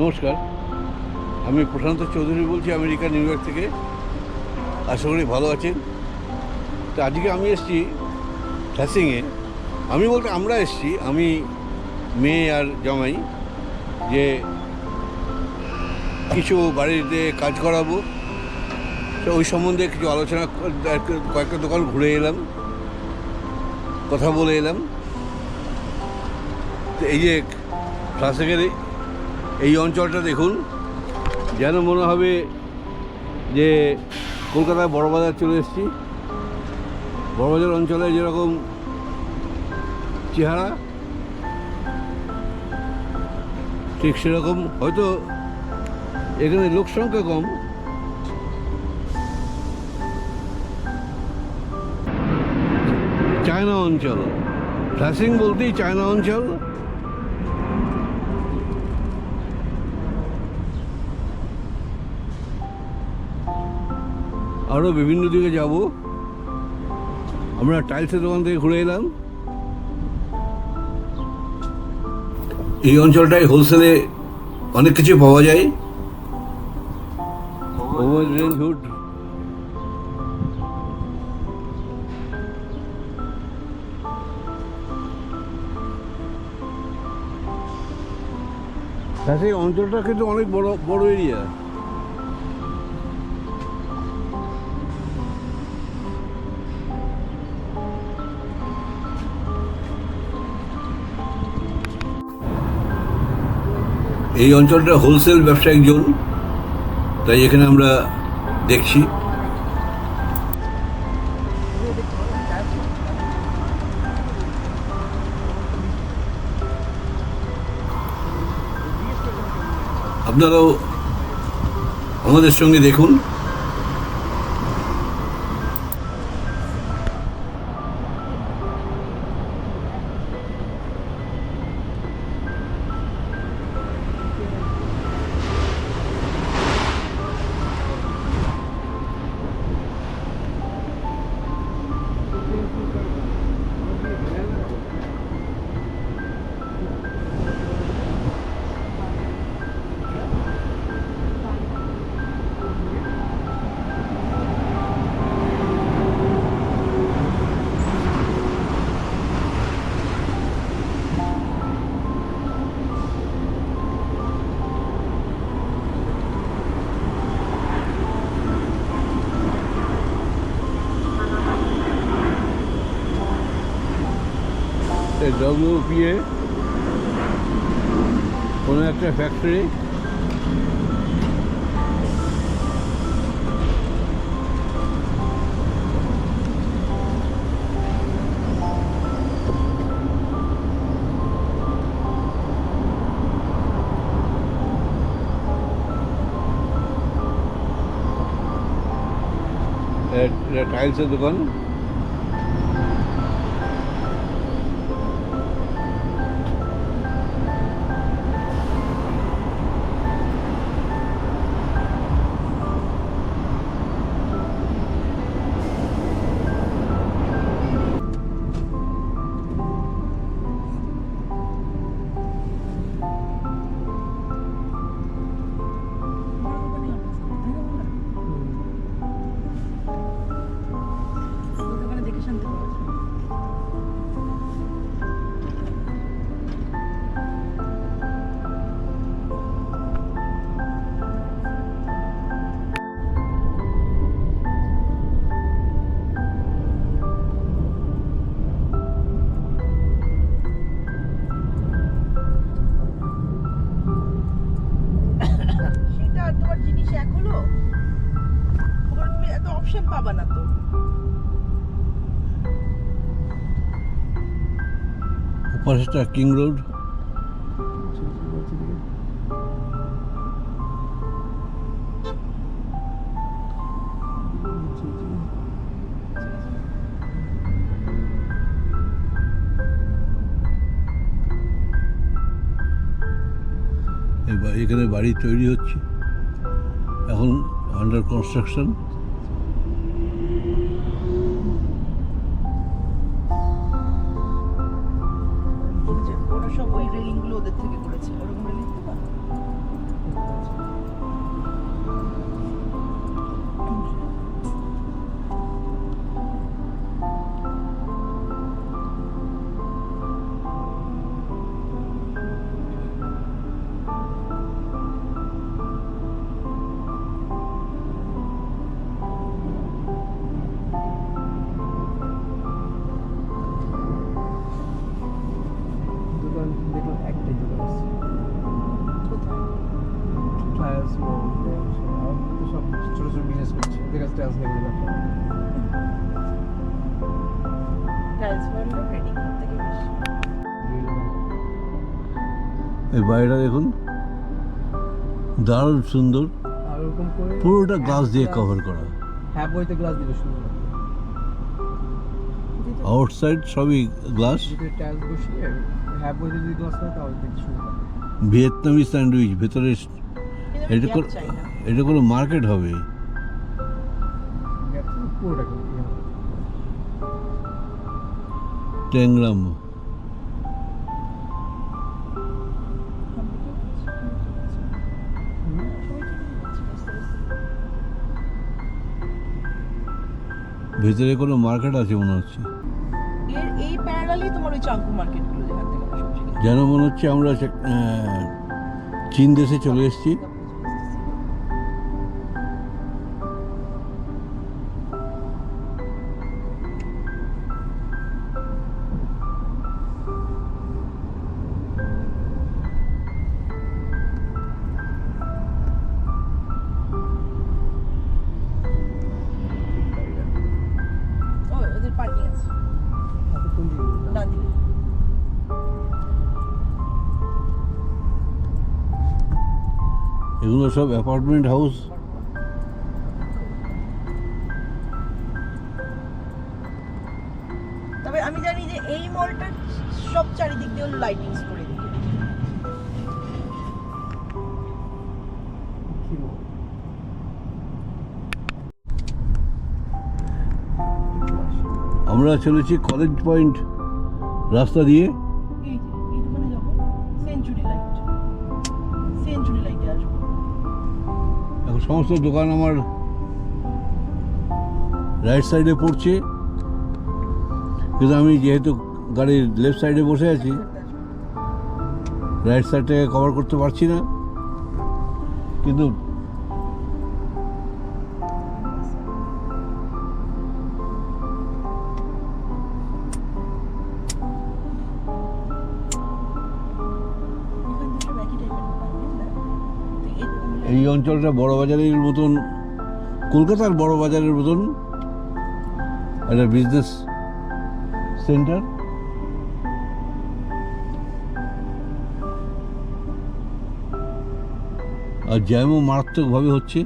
নমস্কার, আমি প্রশান্ত চৌধুরী বলছি আমেরিকা, নিউ ইয়র্ক থেকে। আশা করি ভালো আছেন। তো আজকে আমি এসেছি ফ্যাসিংয়ে আমি বলতে আমরা এসেছি, আমি, মেয়ে আর জামাই, যে কিছু বাড়িতে কাজ করাবো। তো ওই সম্বন্ধে কিছু আলোচনা কয়েকটা দোকান ঘুরে এলাম, কথা বলে এলাম। তো এই যে ফ্লাসেকের এই অঞ্চলটা দেখুন, যেন মনে হবে যে কলকাতায় বড়বাজার চলে এসেছি। বড়বাজার অঞ্চলে যেরকম চেহারা, ঠিক সেরকম। হয়তো এখানে লোক সংখ্যা কম। চায়না অঞ্চল। ফ্লাসিং বলতেই চায়না অঞ্চল। আরও বিভিন্ন দিকে যাব। আমরা টাইলসের দোকান থেকে ঘুরে এলাম। এই অঞ্চলটায় হোলসেলে অনেক কিছু পাওয়া যায়। Over range hood. হ্যাঁ অঞ্চলটা কিন্তু অনেক বড় বড় এরিয়া এই অঞ্চলটা হোলসেল ব্যবসায়িক জোন তাই এখানে আমরা দেখছি। আপনারাও আমাদের সঙ্গে দেখুন। ডব্লিউপিএ কোনো একটা ফ্যাক্টরি এটা টাইলসের এত পাবা না তো। পাশেটা কিং রোড। এখানে বাড়ি তৈরি হচ্ছে। এখন আন্ডার কনস্ট্রাকশন ওদের থেকে করেছে। ওরকম লিখতে পারো। রেডি থেকে বেশি এই বাড়িটা দেখুন। দারুণ সুন্দর। পুরোটা গ্লাস দিয়ে কভার করা। হ্যাঁ বইতে গ্লাস দিলে সুন্দর। আউটসাইড সবই গ্লাস ভিয়েতনামি স্যান্ডউইচ ভেতরে এটা কোন- মার্কেট হবে। পুরোটা করে ট্যাংরাম। ভেতরে কোনো মার্কেট আছে মনে হচ্ছে? এর এই প্যারালালি তোমার ওই চাঙ্কু মার্কেটগুলো যেখান থেকে আমরা সবজি কিনি যেন মনে হচ্ছে আমরা চীন দেশে চলে এসেছি। এগুলো সব অ্যাপার্টমেন্ট হাউস তবে আমি জানি যে এই মলটা সব চারিদিক দিয়ে লাইটিংস করে? আমরা চলেছি কলেজ পয়েন্ট রাস্তা দিয়ে সমস্ত দোকান আমার রাইট সাইডে পড়ছে। কিন্তু আমি যেহেতু গাড়ির লেফট সাইডে বসে আছি রাইট সাইডটাকে কভার করতে পারছি না। কিন্তু এই অঞ্চলটা বড় বাজারের মতন, কলকাতার বড় বাজারের মতন একটা বিজনেস সেন্টার আর জ্যামও মারাত্মকভাবে হচ্ছে।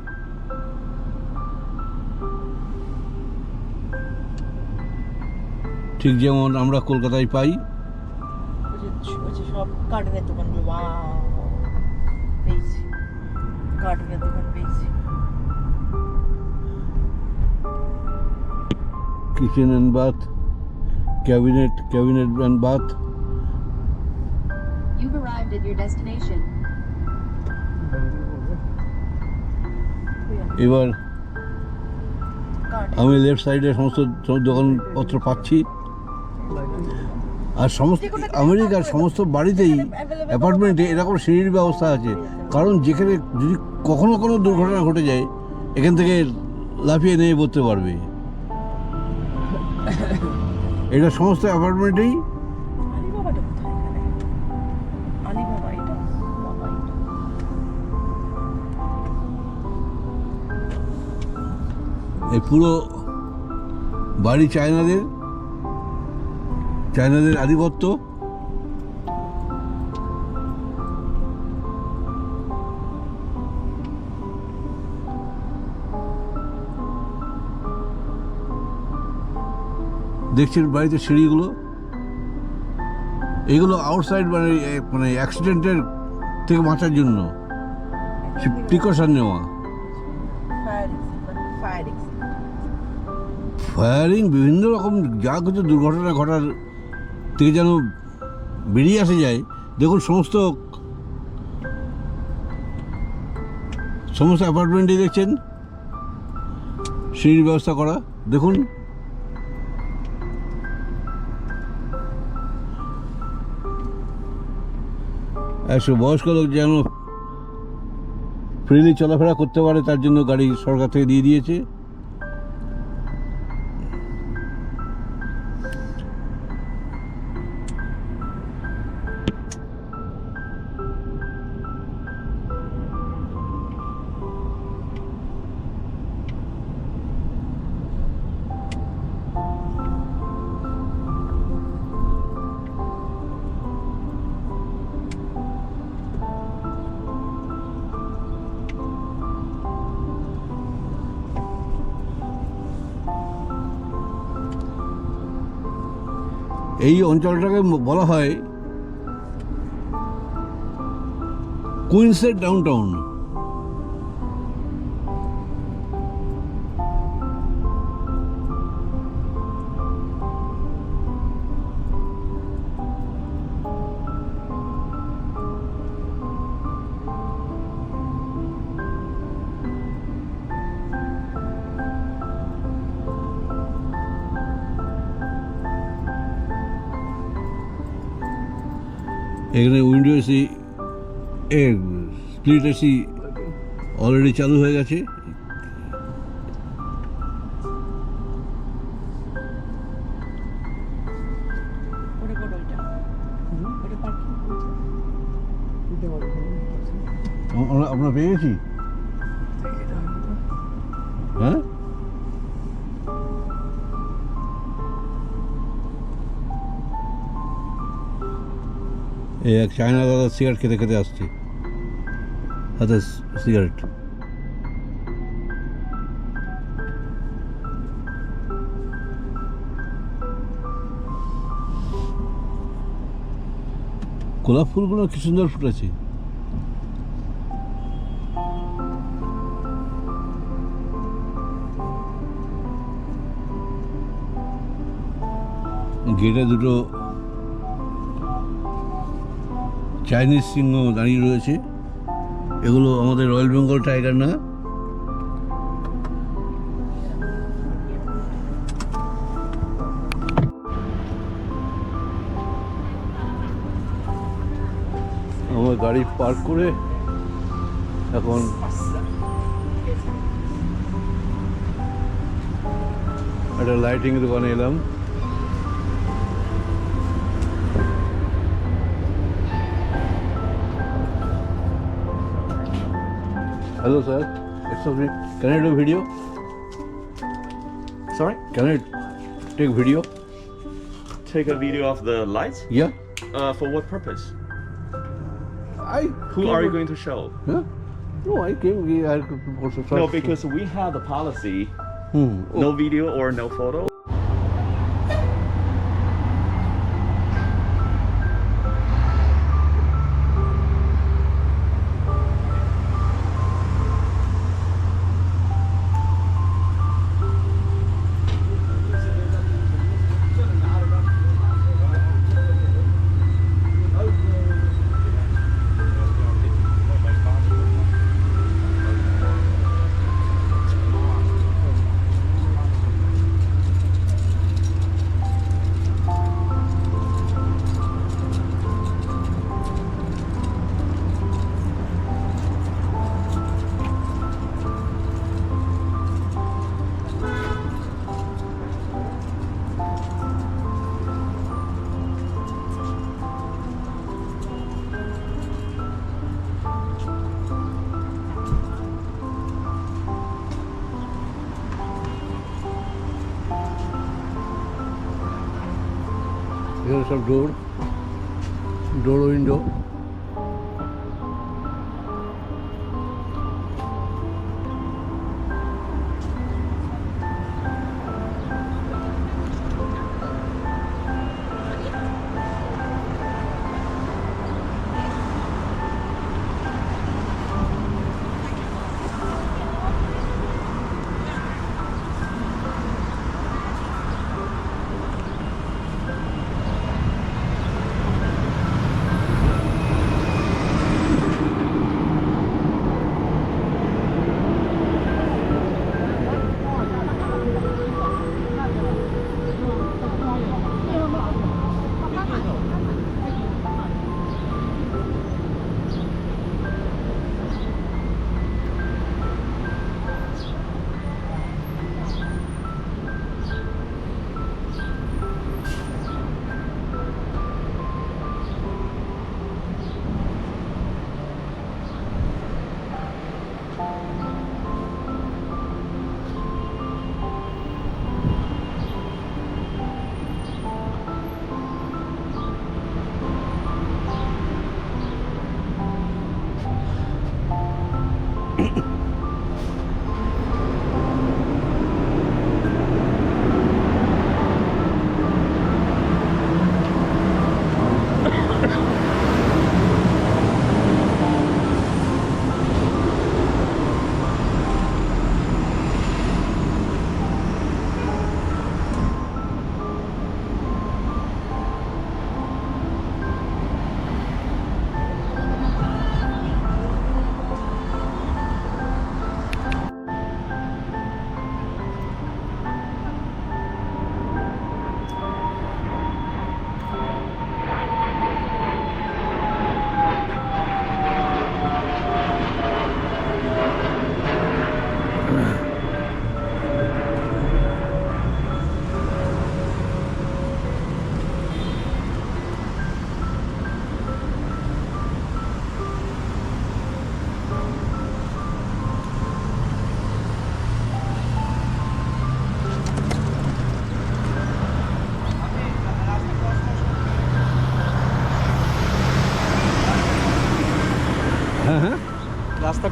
ঠিক যেমন আমরা কলকাতায় পাই। সব পেয়েছি কার্টুনের দোকান পেয়েছি kitchen and bath cabinet cabinet and bath You've arrived at your destination. এবার আমি লেফট সাইডে সমস্ত দোকানপত্র পাচ্ছি। আর সমস্ত আমেরিকার সমস্ত বাড়িতেই অ্যাপার্টমেন্টে এরকম সিঁড়ির ব্যবস্থা আছে। কারণ যেখানে যদি কখনো কোনো দুর্ঘটনা ঘটে যায় এখান থেকে লাফিয়ে নিয়ে পড়তে পারবে। এটা সমস্ত অ্যাপার্টমেন্টেই? এই পুরো বাড়ি চায়নাদের চায়নাদের আধিপত্য। দেখছেন বাড়িতে সিঁড়িগুলো? এগুলো আউটসাইড মানে মানে অ্যাক্সিডেন্টের থেকে বাঁচার জন্য। প্রিকশন নেওয়া। ফায়ার বিভিন্ন রকম যা কিছু দুর্ঘটনা ঘটার থেকে যেন বেরিয়ে আসে যায় দেখুন সমস্ত সমস্ত অ্যাপার্টমেন্টে দেখছেন সিঁড়ির ব্যবস্থা করা। দেখুন। একশো বয়স্ক লোক যেন ফ্রিলি চলাফেরা করতে পারে, তার জন্য গাড়ি সরকার থেকে দিয়ে দিয়েছে। এই অঞ্চলটাকে বলা হয় কুইন্সের ডাউন এখানে উইন্ডো এসি এ স্প্লিট এসি অলরেডি চালু হয়ে গেছে। আমরা আমরা পেয়ে গেছি? হ্যাঁ? এই এক চায়না দাদা সিগারেট খেতে খেতে আসছে। হাতে সিগারেট গোলাপ ফুলগুলো কি সুন্দর ফুটেছে। গেটে দুটো চাইনিজ সিংহ দাঁড়িয়ে রয়েছে। এগুলো আমাদের রয়্যাল বেঙ্গল টাইগার না। আমার গাড়ি পার্ক করে এখন একটা লাইটিং দোকানে এলাম। Hello, sir. Excuse me. Can I do a video? Sorry? Can I take a video? Take a video of the lights? Yeah. Uh, for what purpose? I. Who are you going to show? Huh? No, I came. I had also. No, because we have a policy Hmm. no video or no photo. সব door door window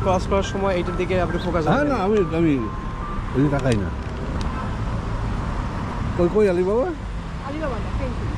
cross করার সময় এইটার দিকে আপনি focus হ্যাঁ না আমি আমি ওই তাকাই না। কই কই আলিবাবা? আলিবাবা থ্যাংক ইউ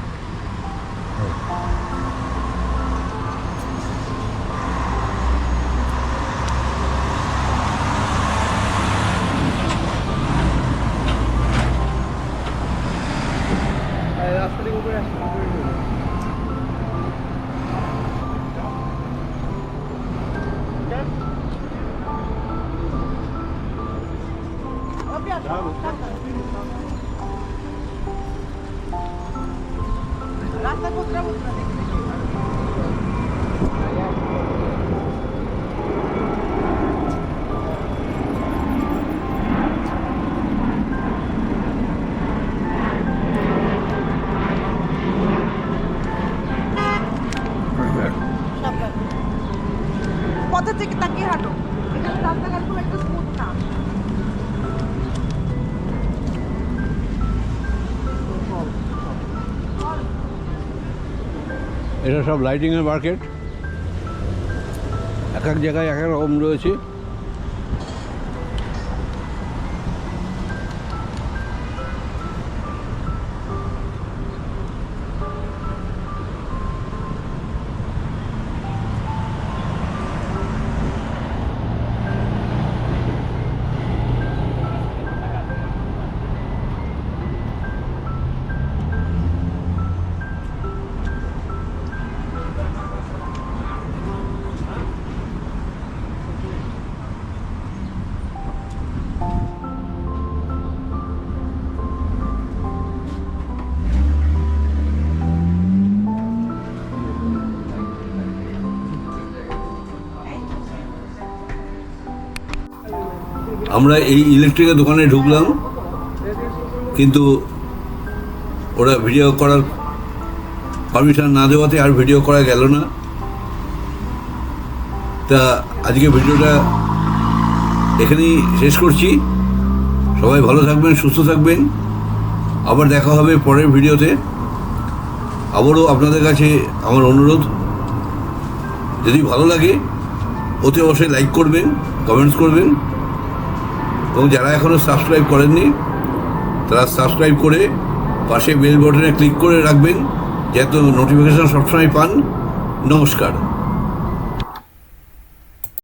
তাকিয়ে হাঁটো। এখানে স্মুথ না। এটা সব লাইটিংয়ের মার্কেট এক এক জায়গায় এক এক রকম রয়েছে। আমরা এই ইলেকট্রিকের দোকানে ঢুকলাম, কিন্তু ওরা ভিডিও করার পারমিশন না দেওয়াতে আর ভিডিও করা গেল না। তা আজকে ভিডিওটা এখানেই শেষ করছি। সবাই ভালো থাকবেন, সুস্থ থাকবেন। আবার দেখা হবে পরের ভিডিওতে। আবারও আপনাদের কাছে আমার অনুরোধ, যদি ভালো লাগে, অতি অবশ্যই লাইক করবেন কমেন্টস করবেন। এবং যারা এখনও সাবস্ক্রাইব করেননি, তারা সাবস্ক্রাইব করে পাশে বেল বটনে ক্লিক করে রাখবেন, যাতে নোটিফিকেশান সবসময় পান। নমস্কার।